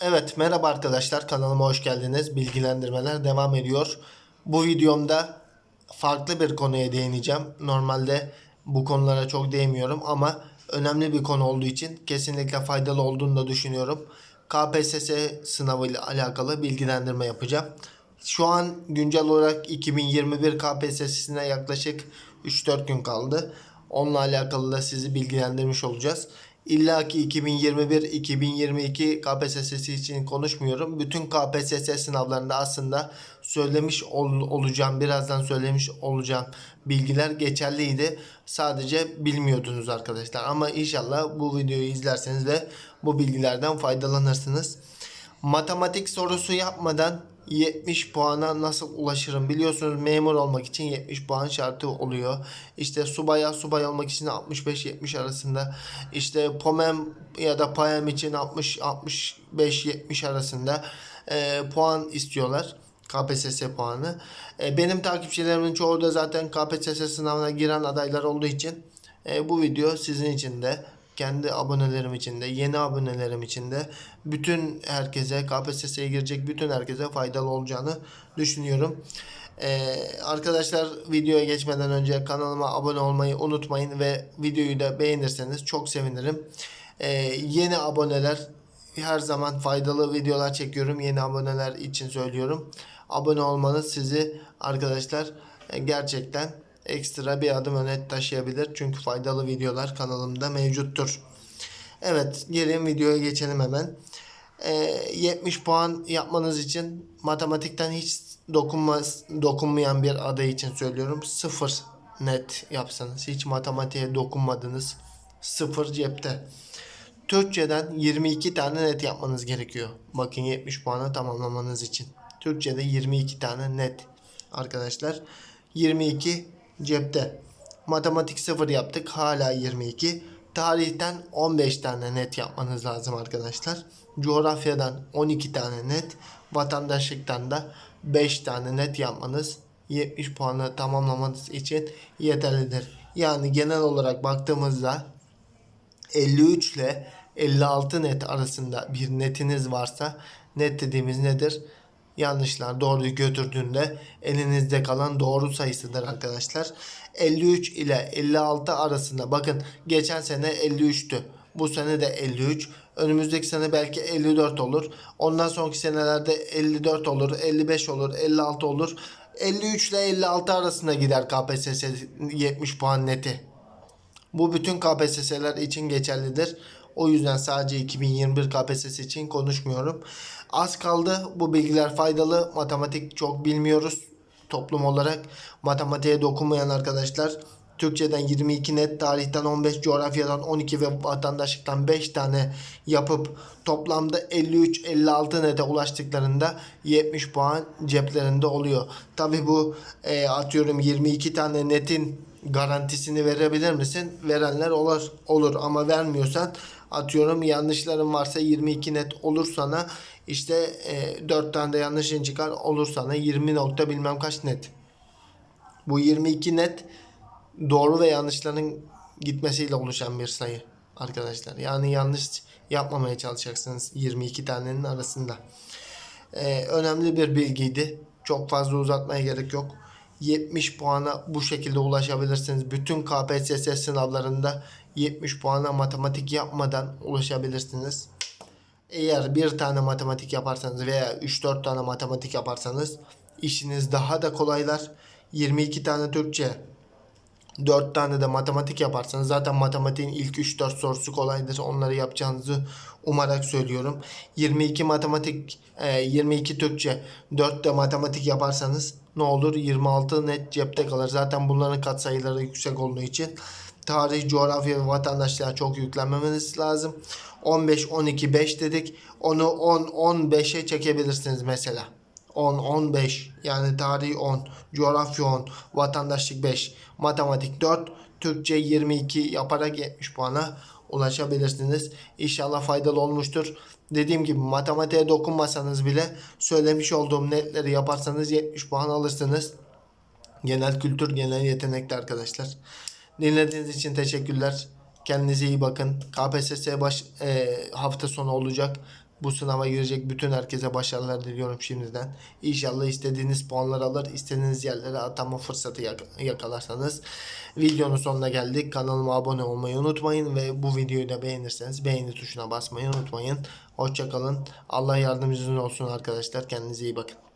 Evet merhaba arkadaşlar kanalıma hoş geldiniz. Bilgilendirmeler devam ediyor. Bu videomda farklı bir konuya değineceğim. Normalde bu konulara çok değmiyorum ama önemli bir konu olduğu için kesinlikle faydalı olduğunu da düşünüyorum. KPSS sınavı ile alakalı bilgilendirme yapacağım. Şu an güncel olarak 2021 KPSS'sine yaklaşık 3-4 gün kaldı. Onunla alakalı da sizi bilgilendirmiş olacağız. İlla ki 2021-2022 KPSS'si için konuşmuyorum. Bütün KPSS sınavlarında aslında söylemiş ol- olacağım, birazdan söylemiş olacağım bilgiler geçerliydi. Sadece bilmiyordunuz arkadaşlar. Ama inşallah bu videoyu izlerseniz de bu bilgilerden faydalanırsınız. Matematik sorusu yapmadan 70 puana nasıl ulaşırım? Biliyorsunuz memur olmak için 70 puan şartı oluyor. İşte subaya subay olmak için 65-70 arasında. İşte POMEM ya da PAEM için 60-65-70 arasında e, puan istiyorlar. KPSS puanı. E, benim takipçilerimin çoğu da zaten KPSS sınavına giren adaylar olduğu için e, bu video sizin için de kendi abonelerim için de yeni abonelerim için de bütün herkese KPSS'ye girecek bütün herkese faydalı olacağını düşünüyorum. Ee, arkadaşlar videoya geçmeden önce kanalıma abone olmayı unutmayın ve videoyu da beğenirseniz çok sevinirim. Ee, yeni aboneler her zaman faydalı videolar çekiyorum. Yeni aboneler için söylüyorum. Abone olmanız sizi arkadaşlar e, gerçekten ekstra bir adım öne taşıyabilir. Çünkü faydalı videolar kanalımda mevcuttur. Evet gelin videoya geçelim hemen. Ee, 70 puan yapmanız için matematikten hiç dokunma, dokunmayan bir aday için söylüyorum. Sıfır net yapsanız. Hiç matematiğe dokunmadınız. Sıfır cepte. Türkçeden 22 tane net yapmanız gerekiyor. Bakın 70 puanı tamamlamanız için. Türkçede 22 tane net arkadaşlar. 22 cepte. Matematik 0 yaptık. Hala 22. Tarihten 15 tane net yapmanız lazım arkadaşlar. Coğrafyadan 12 tane net. Vatandaşlıktan da 5 tane net yapmanız 70 puanı tamamlamanız için yeterlidir. Yani genel olarak baktığımızda 53 ile 56 net arasında bir netiniz varsa net dediğimiz nedir? Yanlışlar doğruyu götürdüğünde elinizde kalan doğru sayısıdır arkadaşlar. 53 ile 56 arasında bakın geçen sene 53'tü. Bu sene de 53. Önümüzdeki sene belki 54 olur. Ondan sonraki senelerde 54 olur, 55 olur, 56 olur. 53 ile 56 arasında gider KPSS 70 puan neti. Bu bütün KPSS'ler için geçerlidir. O yüzden sadece 2021 KPSS için konuşmuyorum. Az kaldı. Bu bilgiler faydalı. Matematik çok bilmiyoruz toplum olarak. Matematiğe dokunmayan arkadaşlar Türkçeden 22 net, tarihten 15, coğrafyadan 12 ve vatandaşlıktan 5 tane yapıp toplamda 53-56 nete ulaştıklarında 70 puan ceplerinde oluyor. Tabi bu e, atıyorum 22 tane netin garantisini verebilir misin? Verenler olur olur ama vermiyorsan atıyorum yanlışların varsa 22 net olur sana işte e, 4 tane de yanlışın çıkar olur sana 20 nokta bilmem kaç net. Bu 22 net doğru ve yanlışların gitmesiyle oluşan bir sayı arkadaşlar. Yani yanlış yapmamaya çalışacaksınız 22 tanenin arasında. Ee, önemli bir bilgiydi. Çok fazla uzatmaya gerek yok. 70 puana bu şekilde ulaşabilirsiniz. Bütün KPSS sınavlarında 70 puana matematik yapmadan ulaşabilirsiniz. Eğer bir tane matematik yaparsanız veya 3-4 tane matematik yaparsanız işiniz daha da kolaylar. 22 tane Türkçe, 4 tane de matematik yaparsanız zaten matematiğin ilk 3-4 sorusu kolaydır. Onları yapacağınızı umarak söylüyorum. 22 matematik, e, 22 Türkçe, 4 de matematik yaparsanız ne olur? 26 net cepte kalır. Zaten bunların katsayıları yüksek olduğu için tarih, coğrafya ve vatandaşlığa çok yüklenmemeniz lazım. 15, 12, 5 dedik. Onu 10, 15'e çekebilirsiniz mesela. 10, 15 yani tarih 10, coğrafya 10, vatandaşlık 5, matematik 4, Türkçe 22 yaparak 70 puana ulaşabilirsiniz. İnşallah faydalı olmuştur. Dediğim gibi matematiğe dokunmasanız bile söylemiş olduğum netleri yaparsanız 70 puan alırsınız. Genel kültür, genel yetenekli arkadaşlar. Dinlediğiniz için teşekkürler. Kendinize iyi bakın. KPSS baş, e, hafta sonu olacak. Bu sınava girecek bütün herkese başarılar diliyorum şimdiden. İnşallah istediğiniz puanlar alır, istediğiniz yerlere atama fırsatı yak- yakalarsanız. Videonun sonuna geldik. Kanalıma abone olmayı unutmayın ve bu videoyu da beğenirseniz beğeni tuşuna basmayı unutmayın. Hoşçakalın. Allah yardımcınız olsun arkadaşlar. Kendinize iyi bakın.